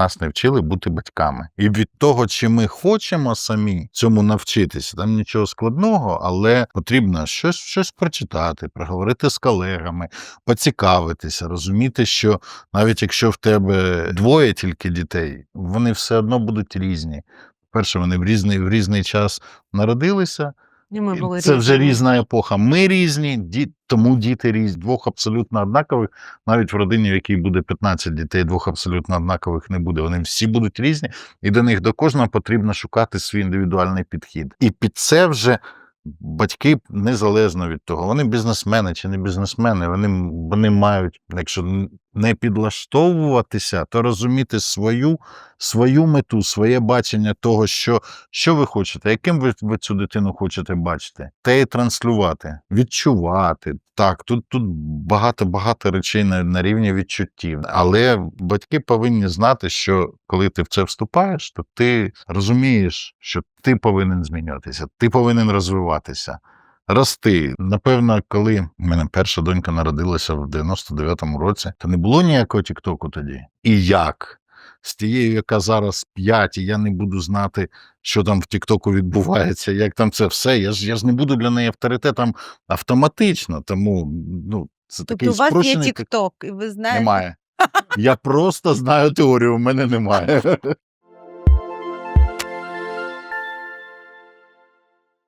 нас не вчили бути батьками. І від того, чи ми хочемо самі цьому навчитися, там нічого складного, але потрібно щось, щось прочитати, проговорити з колегами, поцікавитися, розуміти, що навіть якщо в тебе двоє тільки дітей, вони все одно будуть різні. Перше, вони в різний, в різний час народилися. І ми були Це вже різна епоха. Ми різні, ді... тому діти різні, двох абсолютно однакових. Навіть в родині, в якій буде 15 дітей, двох абсолютно однакових не буде. Вони всі будуть різні, і до них до кожного потрібно шукати свій індивідуальний підхід. І під це вже батьки незалежно від того, вони бізнесмени чи не бізнесмени, вони, вони мають, якщо не підлаштовуватися, то розуміти свою, свою мету, своє бачення того, що, що ви хочете, яким ви, ви цю дитину хочете бачити, те і транслювати, відчувати. Так, тут, тут багато багато речей на, на рівні відчуттів. Але батьки повинні знати, що коли ти в це вступаєш, то ти розумієш, що ти повинен змінюватися, ти повинен розвиватися. Рости. Напевно, коли в мене перша донька народилася в 99-му році, то не було ніякого Тіктоку тоді. І як? З тією, яка зараз 5, і я не буду знати, що там в Тіктоку відбувається, як там це все. Я ж я ж не буду для неї авторитетом автоматично. Тому ну, це такий Тобто у вас є спрощений TikTok, і ви знаєте. немає. Я просто знаю теорію, у мене немає.